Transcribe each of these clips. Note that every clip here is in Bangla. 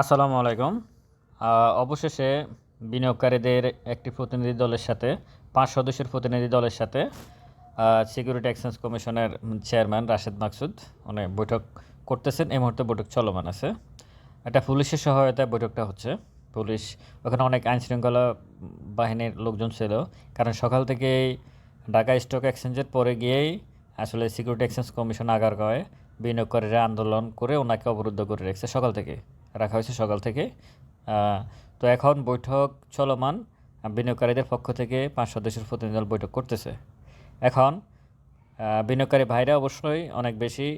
আসসালামু আলাইকুম। অবশেষে বিনিয়োগকারীদের একটি প্রতিনিধি দলের সাথে, পাঁচ সদস্যের প্রতিনিধি দলের সাথে সিকিউরিটি এক্সচেঞ্জ কমিশনের চেয়ারম্যান রাশেদ মাকসুদ উনি বৈঠক করতেছেন। এই মুহূর্তে বৈঠক চলমান আছে। এটা পুলিশের সহায়তায় বৈঠকটা হচ্ছে। পুলিশ, ওখানে অনেক আইন শৃঙ্খলা বাহিনীর লোকজন ছিল। কারণ সকাল থেকেই ঢাকা স্টক এক্সচেঞ্জের পরে গিয়েই আসলে সিকিউরিটি এক্সচেঞ্জ কমিশন আগার গায়ে বিনিয়োগকারীরা আন্দোলন করে ওনাকে অবরুদ্ধ করে রেখেছে সকাল থেকে রাখা হয়েছে সকাল থেকে। তো এখন বৈঠক চলমান। বিনিয়োগকারীদের পক্ষ থেকে পাঁচ সদস্যের প্রতিনিধি দল বৈঠক করতেছে। এখন বিনিয়োগকারী ভাইরা অবশ্যই অনেক বেশি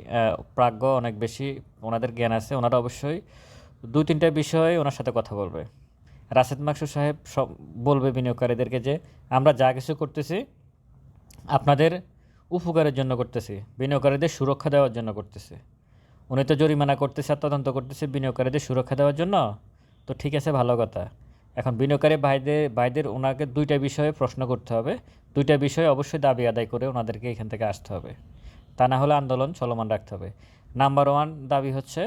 প্রাজ্ঞ, অনেক বেশি ওনাদের জ্ঞান আছে। ওনারা অবশ্যই দু তিনটা বিষয়ে ওনার সাথে কথা বলবে। রাশেদ মাকসুদ সাহেব সব বলবে বিনিয়োগকারীদেরকে যে, আমরা যা কিছু করতেছি, আপনাদের উপকারের জন্য করতেছি। বিনিয়োগকারীদের সুরক্ষা দেওয়ার জন্য করতেছি। উনি তো জরিমানা করতেছে, তদন্ত করতেছে বিনিয়োগকারীদের সুরক্ষা দেওয়ার জন্য। তো ঠিক আছে, ভালো কথা। এখন বিনিয়োগকারী ভাইদের ভাইদের ওনাকে দুইটা বিষয়ে প্রশ্ন করতে হবে। দুইটা বিষয়ে অবশ্যই দাবি আদায় করে ওনাদেরকে এখান থেকে আসতে হবে। তা না হলে আন্দোলন চলমান রাখতে হবে। নাম্বার ওয়ান দাবি হচ্ছে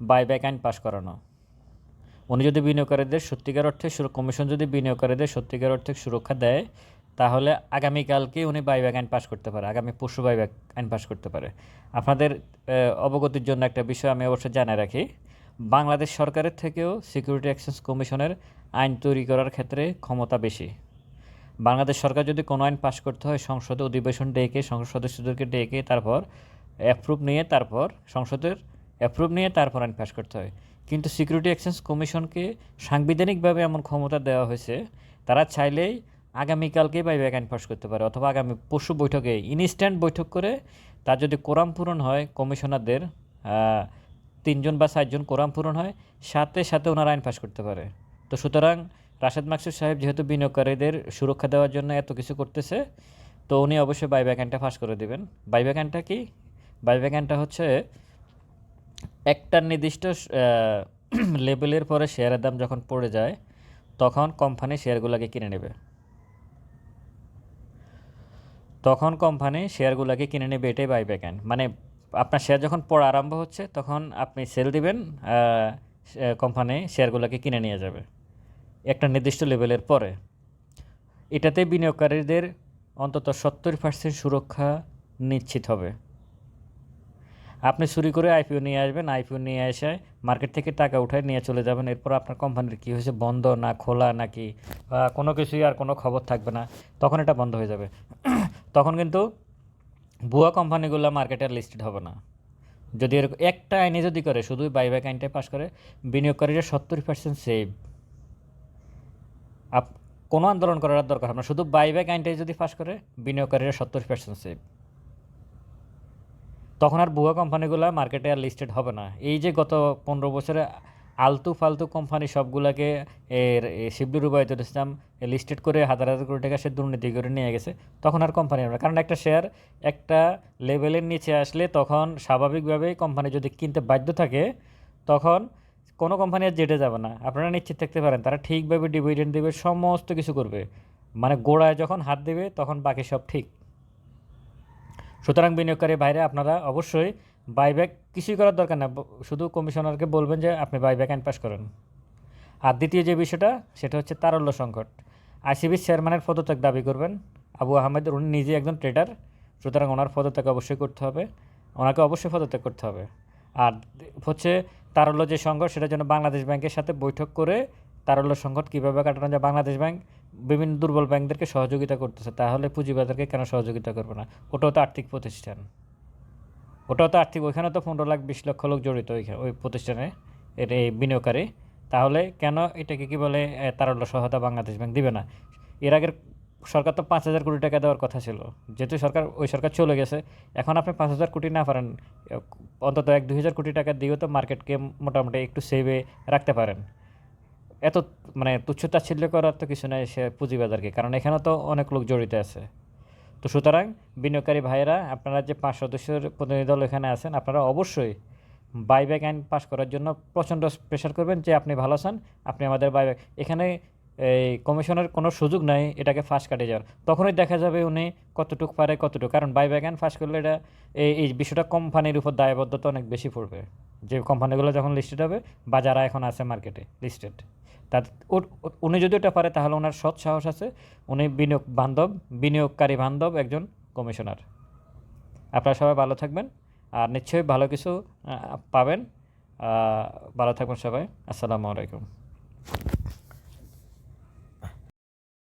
বাইব্যাক আইন পাশ করানো। উনি যদি বিনিয়োগকারীদের সত্যিকার অর্থে কমিশন যদি বিনিয়োগকারীদের সত্যিকার অর্থে সুরক্ষা দেয় তাহলে আগামীকালকে উনি বাইব্যাক আইন পাশ করতে পারে, আগামী পরশু বাইব্যাক আইন পাশ করতে পারে। আপনাদের অবগতির জন্য একটা বিষয় আমি অবশ্যই জানাই রাখি। বাংলাদেশ সরকারের থেকেও সিকিউরিটি এক্সচেঞ্জ কমিশনের আইন তৈরি করার ক্ষেত্রে ক্ষমতা বেশি। বাংলাদেশ সরকার যদি কোনো আইন পাশ করতে হয়, সংসদে অধিবেশন ডেকে, সংসদ সদস্যদেরকে ডেকে, তারপর অ্যাপ্রুভ নিয়ে, তারপর সংসদের অ্যাপ্রুভ নিয়ে, তারপর আইন পাশ করতে হয়। কিন্তু সিকিউরিটি এক্সচেঞ্জ কমিশনকে সাংবিধানিকভাবে এমন ক্ষমতা দেওয়া হয়েছে, তারা চাইলেই আগামীকালকে বাইব্যাক আইন পাশ করতে পারে অথবা আগামী পরশু বৈঠকে ইনস্ট্যান্ট বৈঠক করে তার যদি কোরাম পূরণ হয় কমিশনারদের তিনজন বা চারজন কোরাম পূরণ হয়, সাথে সাথে ওনারা আইন পাশ করতে পারে। তো সুতরাং রাশেদ মাকসুদ সাহেব যেহেতু বিনিয়োগকারীদের সুরক্ষা দেওয়ার জন্য এত কিছু করতেছে, তো উনি অবশ্যই বাইব্যাক আইনটা পাশ করে দেবেন। বাইব্যাক আইনটা কি? বাইব্যাক হচ্ছে একটা নির্দিষ্ট লেভেলের পরে শেয়ারের দাম যখন পড়ে যায়, তখন কোম্পানি শেয়ারগুলোকে কিনে নেবে। তখন কোম্পানি শেয়ারগুলোকে কিনে নেবে এটাই বাইব্যাক আইন মানে আপনার শেয়ার যখন পড়া আরম্ভ হচ্ছে, তখন আপনি সেল দিবেন কোম্পানি শেয়ারগুলোকে কিনে নিয়ে যাবে একটা নির্দিষ্ট লেভেলের পরে। এটাতে বিনিয়োগকারীদের অন্তত সত্তর পার্সেন্ট সুরক্ষা নিশ্চিত হবে। আপনি চুরি করে আইপিও নিয়ে আসবেন আইপিও নিয়ে এসে মার্কেট থেকে টাকা উঠায় নিয়ে চলে যাবেন, এরপর আপনার কোম্পানির কী হয়েছে, বন্ধ না খোলা নাকি কোনো কিছুই আর কোনো খবর থাকবে না, তখন এটা বন্ধ হয়ে যাবে। তখন কিন্তু ভুয়া কোম্পানিগুলো মার্কেটে লিস্টেড হবে না। যদি এরকম একটা আইনে যদি করে শুধু বাইব্যাক আইনটাই পাস করে, বিনিয়োগকারীরা সত্তর পার্সেন্ট সেভ আপ, কোনো আন্দোলন করার দরকার হবে না। শুধু বাইব্যাক আইনটাই যদি পাস করে, বিনিয়োগকারীরা সত্তর পার্সেন্ট সেভ তখন আর ভুয়া কোম্পানিগুলো মার্কেটে আর লিস্টেড হবে না। এই যে গত পনেরো বছরে আলতু ফালতু কোম্পানি সবগুলাকে এর, এ শিবলুর রুবায়তুল ইসলাম লিস্টেড করে হাজার হাজার কোটি টাকা সে দুর্নীতি করে নিয়ে গেছে, তখন আর কোম্পানি হবে কারণ একটা শেয়ার একটা লেভেলের নিচে আসলে তখন স্বাভাবিকভাবেই কোম্পানি যদি কিনতে বাধ্য থাকে, তখন কোনো কোম্পানি আর জেটে যাবে না। আপনারা নিশ্চিত থাকতে পারেন, তারা ঠিকভাবে ডিভিডেন্ড দেবে, সমস্ত কিছু করবে। মানে গোড়ায় যখন হাত দেবে, তখন বাকি সব ঠিক। সুতরাং বিনিয়োগকারী বাইরে আপনারা অবশ্যই বাইব্যাক কিছুই করার দরকার না। শুধু কমিশনারকে বলবেন যে, আপনি বাইব্যাক আইন পাস করেন। আর দ্বিতীয় যে বিষয়টা, সেটা হচ্ছে তারল্য সংকট। আইসিবির চেয়ারম্যানের পদত্যাগ দাবি করবেন। আবু আহমেদ, উনি নিজে একজন ট্রেডার সুতরাং ওনার পদত্যাগ অবশ্যই করতে হবে। ওনাকে অবশ্যই পদত্যাগ করতে হবে। আর হচ্ছে তারল্য যে সংকট, সেটার জন্য বাংলাদেশ ব্যাংকের সাথে বৈঠক করে তারল্য সংকট কীভাবে কাটানো যায়, বাংলাদেশ ব্যাংক বিভিন্ন দুর্বল ব্যাংকদেরকে সহযোগিতা করতেছে, তাহলে পুঁজিবাজারকে কেন সহযোগিতা করবে না? ওটাও তো আর্থিক প্রতিষ্ঠান। ওটাও তো আর্থিক, ওইখানে তো পনেরো লাখ, বিশ লক্ষ লোক জড়িত ওইখানে ওই প্রতিষ্ঠানে, এর এই বিনিয়োগকারী। তাহলে কেন এটাকে কি বলে তারল্য সহায়তা বাংলাদেশ ব্যাংক দিবে না? এর আগের সরকার তো পাঁচ হাজার কোটি টাকা দেওয়ার কথা ছিল। যেহেতু সরকার, ওই সরকার চলে গেছে, এখন আপনি পাঁচ হাজার কোটি না পারেন অন্তত এক দুই হাজার কোটি টাকা দিয়েও তো মার্কেটকে মোটামুটি একটু সেভে রাখতে পারেন। এত মানে তুচ্ছ তাচ্ছিল্য করার তো কিছু নাই সে পুঁজিবাজারকে, কারণ এখানে তো অনেক লোক জড়িত আছে। তো সুতরাং বিনিয়োগকারী ভাইয়েরা, আপনারা যে পাঁচ সদস্যের প্রতিনিধি দল এখানে আছেন, আপনারা অবশ্যই বাইব্যাক আইন পাস করার জন্য প্রচণ্ড প্রেশার করবেন যে আপনি ভালো আছেন, আপনি আমাদের বাইব্যাক এখানে, এই কমিশনের কোনো সুযোগ নাই এটাকে ফাঁস কাটিয়ে যাওয়ার। তখনই দেখা যাবে উনি কতটুক পারে কতটুকু। কারণ বাইব্যাক আইন ফাঁস করলে এটা, এই এই বিষয়টা কোম্পানির উপর দায়বদ্ধতা অনেক বেশি পড়বে। যে কোম্পানিগুলো যখন লিস্টেড হবে, বা যারা এখন আছে মার্কেটে লিস্টেড তা উনি যদি ওটা পারে, তাহলে ওনার সৎ সাহস আছে। উনি বিনিয়োগ বান্ধব বিনিয়োগকারী বান্ধব একজন কমিশনার আপনারা সবাই ভালো থাকবেন। আর নিশ্চয়ই ভালো কিছু পাবেন। ভালো থাকবেন সবাই। আসসালামু আলাইকুম।